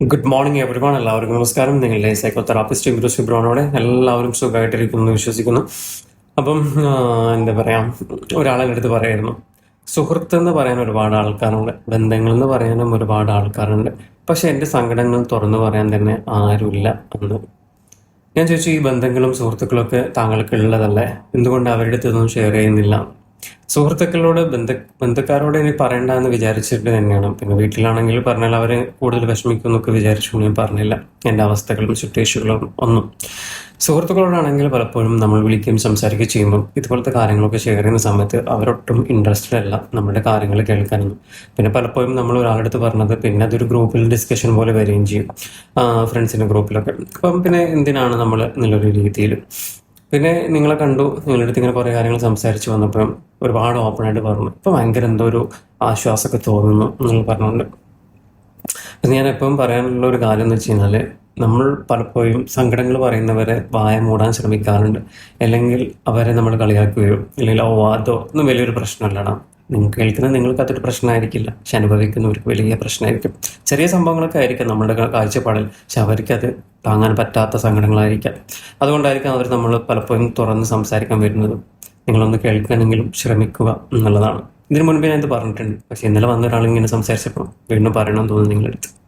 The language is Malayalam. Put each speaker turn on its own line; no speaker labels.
ഗുഡ് മോർണിംഗ് എവരിവൺ എല്ലാവർക്കും നമസ്കാരം. നിങ്ങളുടെ സൈക്കോ തെറാപ്പിസ്റ്റ് ഇംബ്രു സുബ്രോണോടെ എല്ലാവരും സുഖമായിട്ടിരിക്കുന്നു വിശ്വസിക്കുന്നു. അപ്പം എന്താ പറയാ ഒരാളെ അടുത്ത് പറയായിരുന്നു. സുഹൃത്ത് എന്ന് പറയാൻ ഒരുപാട് ആൾക്കാരുണ്ട്. ബന്ധങ്ങൾ എന്ന് പറയാനും ഒരുപാട് ആൾക്കാരുണ്ട്. പക്ഷെ എന്റെ സങ്കടങ്ങൾ തുറന്നു പറയാൻ തന്നെ ആരുമില്ല എന്ന് ഞാൻ ചോദിച്ചു ഈ ബന്ധങ്ങളും സുഹൃത്തുക്കളൊക്കെ താങ്കൾക്ക് ഉള്ളതല്ലേ എന്തുകൊണ്ട് അവരുടെ അടുത്തൊന്നും ഷെയർ ചെയ്യുന്നില്ല? സുഹൃത്തുക്കളോട് ബന്ധ ബന്ധുക്കാരോട് ഇനി പറയണ്ട എന്ന് വിചാരിച്ചിട്ട് തന്നെയാണ്. പിന്നെ വീട്ടിലാണെങ്കിൽ പറഞ്ഞാൽ അവരെ കൂടുതൽ വിഷമിക്കും എന്നൊക്കെ വിചാരിച്ചു ഞാൻ പറഞ്ഞില്ല. എന്റെ അവസ്ഥകളും സിറ്റുവേഷനുകളും ഒന്നും. സുഹൃത്തുക്കളോടാണെങ്കിൽ പലപ്പോഴും നമ്മൾ വിളിക്കുകയും സംസാരിക്കുകയും ചെയ്യുമ്പോൾ ഇതുപോലത്തെ കാര്യങ്ങളൊക്കെ ഷെയർ ചെയ്യുന്ന സമയത്ത് അവരൊട്ടും ഇൻട്രസ്റ്റഡ് അല്ല നമ്മുടെ കാര്യങ്ങൾ കേൾക്കാനൊന്നും. പിന്നെ പലപ്പോഴും നമ്മൾ ഒരാളുടെ അടുത്ത് പറഞ്ഞത് പിന്നെ അതൊരു ഗ്രൂപ്പിൽ ഡിസ്കഷൻ പോലെ വരികയും ചെയ്യും. ഫ്രണ്ട്സിന്റെ ഗ്രൂപ്പിലൊക്കെ അപ്പം പിന്നെ എന്തിനാണ് നമ്മൾ എന്നുള്ളൊരു രീതിയിൽ പിന്നെ നിങ്ങളെ കണ്ടു നിങ്ങളുടെ അടുത്ത് ഇങ്ങനെ കുറേ കാര്യങ്ങൾ സംസാരിച്ച് വന്നപ്പോൾ ഒരുപാട് ഓപ്പൺ ആയിട്ട് പറഞ്ഞു. ഇപ്പം ഭയങ്കര എന്തോ ഒരു ആശ്വാസമൊക്കെ തോന്നുന്നു നിങ്ങൾ പറഞ്ഞുകൊണ്ട്. അപ്പം ഞാൻ എപ്പോഴും പറയാനുള്ള ഒരു കാര്യം എന്ന് വെച്ച് കഴിഞ്ഞാൽ നമ്മൾ പലപ്പോഴും സങ്കടങ്ങൾ പറയുന്നവരെ വായ മൂടാൻ ശ്രമിക്കാറുണ്ട്. അല്ലെങ്കിൽ അവരെ നമ്മൾ കളിയാക്കുകയോ അല്ലെങ്കിൽ ഓ അതോ ഒന്നും വലിയൊരു പ്രശ്നമല്ലടാ. നിങ്ങൾക്ക് കേൾക്കുന്ന നിങ്ങൾക്ക് അതൊരു പ്രശ്നമായിരിക്കില്ല. പക്ഷെ അനുഭവിക്കുന്നവർക്ക് വലിയ പ്രശ്നമായിരിക്കും. ചെറിയ സംഭവങ്ങളൊക്കെ ആയിരിക്കും നമ്മുടെ കാഴ്ചപ്പാടിൽ. പക്ഷെ അവർക്കത് താങ്ങാൻ പറ്റാത്ത സങ്കടങ്ങളായിരിക്കാം. അതുകൊണ്ടായിരിക്കാം അവർ നമ്മൾ പലപ്പോഴും തുറന്ന് സംസാരിക്കാൻ വരുന്നത് നിങ്ങളൊന്ന് കേൾക്കാനെങ്കിലും ശ്രമിക്കുക എന്നുള്ളതാണ്. ഇതിനു മുൻപ് ഞാൻ ഇത് പറഞ്ഞിട്ടുണ്ട്. പക്ഷെ ഇന്നലെ വന്ന ഒരാൾ ഇങ്ങനെ സംസാരിച്ചപ്പോൾ വീണ്ടും പറയണമെന്ന് തോന്നുന്നു നിങ്ങളടുത്ത്